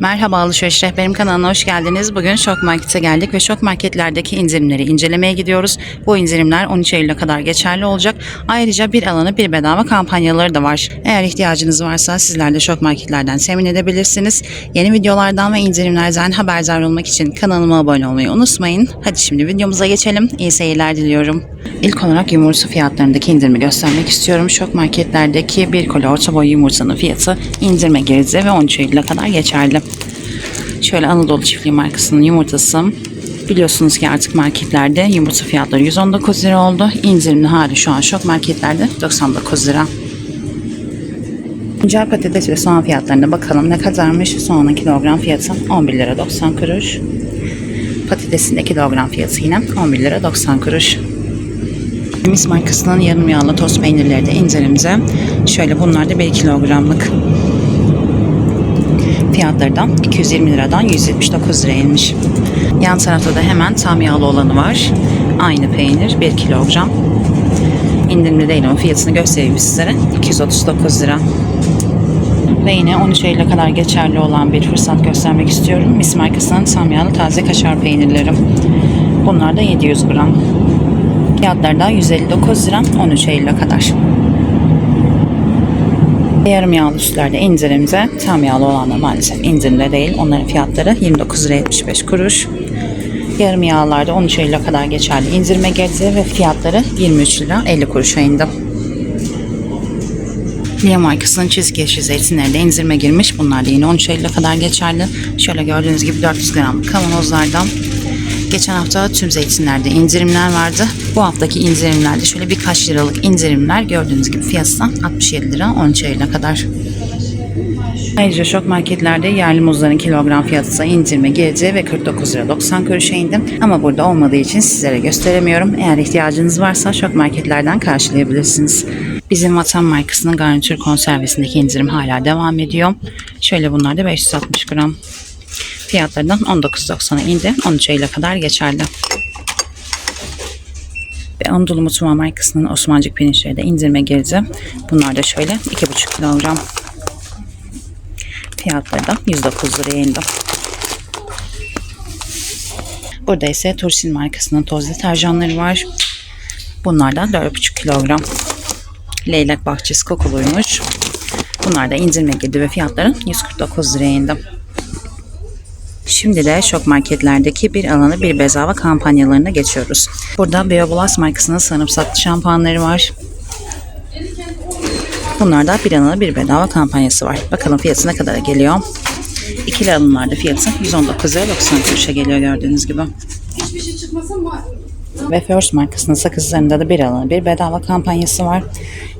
Merhaba Alışveriş Rehberim kanalına hoş geldiniz. Bugün Şok Market'e geldik ve Şok Market'lerdeki indirimleri incelemeye gidiyoruz. Bu indirimler 13 Eylül'e kadar geçerli olacak. Ayrıca bir alanı bir bedava kampanyaları da var. Eğer ihtiyacınız varsa sizler de Şok Market'lerden temin edebilirsiniz. Yeni videolardan ve indirimlerden haberdar olmak için kanalıma abone olmayı unutmayın. Hadi şimdi videomuza geçelim. İyi seyirler diliyorum. İlk olarak yumurta fiyatlarındaki indirimi göstermek istiyorum. Şok Market'lerdeki bir koli orta boy yumurtanın fiyatı indirime girdi ve 13 Eylül'e kadar geçerli. Şöyle Anadolu Çiftliği markasının yumurtası. Biliyorsunuz ki artık marketlerde yumurta fiyatları 119 lira oldu. İndirimli hali şu an şok marketlerde 99 lira. Güncel patates ve soğan fiyatlarına bakalım ne kadarmış. Soğanın kilogram fiyatı 11 lira 90 kuruş. Patatesin de kilogram fiyatı yine 11 lira 90 kuruş. Mis markasının yarım yağlı tost peynirleri de indirimde. Şöyle bunlar da 1 kilogramlık fiyatları da 220 liradan 179 liraya inmiş. Yan tarafta da hemen tam yağlı olanı var. Aynı peynir 1 kilogram. İndirimli değil ama fiyatını göstereyim sizlere. 239 lira. Ve yine 13 Eylül'e kadar geçerli olan bir fırsat göstermek istiyorum. Mis markasının tam yağlı taze kaşar peynirleri. Bunlar da 700 gram. Fiyatları da 159 lira 13 Eylül'e kadar. Yarım yağlı sütlerde indirimde, tam yağlı olanlar maalesef indirimde değil. Onların fiyatları 29 lira 75 kuruş. Yarım yağlarda 13 Eylül'e kadar geçerli indirime girdi ve fiyatları 23 lira 50 kuruşa indi. Lia markasının çizik yeşil zeytinleri de indirime girmiş. Bunlar da yine 13 Eylül'e kadar geçerli. Şöyle gördüğünüz gibi 400 gram kavanozlardan Geçen hafta tüm zeytinlerde indirimler vardı. Bu haftaki indirimlerde şöyle birkaç liralık indirimler gördüğünüz gibi fiyattan 67 lira 13 Eylül'e kadar. Ayrıca şok marketlerde yerli muzların kilogram fiyatı da indirime girdi ve 49 lira 90 kuruşa indi. Ama burada olmadığı için sizlere gösteremiyorum. Eğer ihtiyacınız varsa şok marketlerden karşılayabilirsiniz. Bizim Vatan markasının garnitür konservesindeki indirim hala devam ediyor. Şöyle bunlar da 560 gram. Fiyatlarından 19.90'a indi. 13 Eylül'e kadar geçerli. Ve Anadolu Mutfağı markasının Osmancık pirinçleri de indirime girdi. Bunlar da şöyle 2,5 kilogram. Fiyatları da 109 liraya indi. Burada ise Tursil markasının toz deterjanları var. Bunlar da 4,5 kilogram. Leylak bahçesi kokuluymuş. Bunlar da indirime girdi ve fiyatları 149 liraya indi. Şimdi de şok marketlerdeki bir alanı bir bedava kampanyalarına geçiyoruz. Burada Bioblast markasının sarımsaklı şampuanları var. Bunlarda bir alanı bir bedava kampanyası var. Bakalım fiyatı ne kadara geliyor. İkili alımlarda fiyatı 119 lira 90 kuruşa geliyor gördüğünüz gibi. Ve First markasının sakızlarında da bir alanı bir bedava kampanyası var.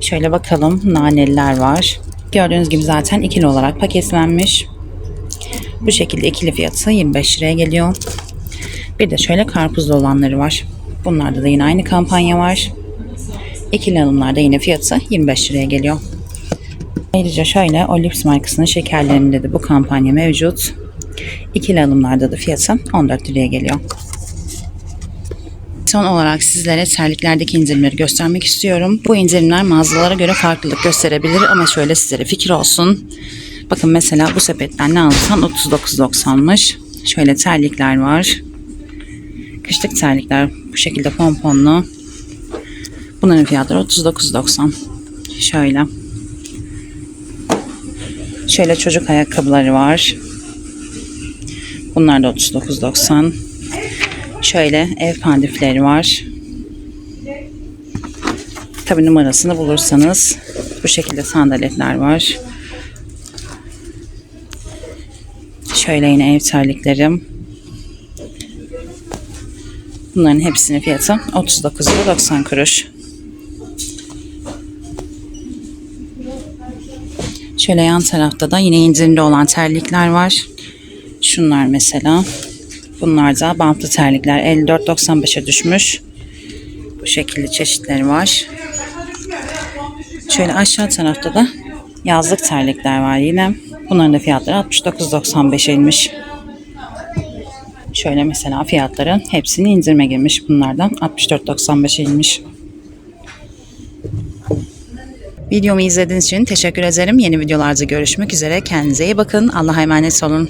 Şöyle bakalım naneliler var. Gördüğünüz gibi zaten ikili olarak paketlenmiş. Bu şekilde ikili fiyatı 25 liraya geliyor. Bir de şöyle karpuzlu olanları var. Bunlarda da yine aynı kampanya var. İkili alımlarda yine fiyatı 25 liraya geliyor. Ayrıca şöyle Olips markasının şekerlerinde de bu kampanya mevcut. İkili alımlarda da fiyatı 14 liraya geliyor. Son olarak sizlere terliklerdeki indirimleri göstermek istiyorum. Bu indirimler mağazalara göre farklılık gösterebilir ama şöyle sizlere fikir olsun. Bakın mesela bu sepetten ne alırsan 39.90'mış. Şöyle terlikler var. Kışlık terlikler bu şekilde pomponlu. Bunların fiyatları 39.90. Şöyle. Şöyle çocuk ayakkabıları var. Bunlar da 39.90. Şöyle ev pandifleri var. Tabi numarasını bulursanız bu şekilde sandaletler var. Şöyle yine ev terliklerim. Bunların hepsinin fiyatı 39 lira 90 kuruş. Şöyle yan tarafta da yine indirimli olan terlikler var. Şunlar mesela. Bunlar da bantlı terlikler 54.95'e düşmüş. Bu şekilde çeşitleri var. Şöyle aşağı tarafta da yazlık terlikler var yine. Bunların da fiyatları 69.95'e inmiş. Şöyle mesela fiyatların hepsini indirime girmiş bunlardan 64.95'e inmiş. Videomu izlediğiniz için teşekkür ederim. Yeni videolarda görüşmek üzere. Kendinize iyi bakın. Allah'a emanet olun.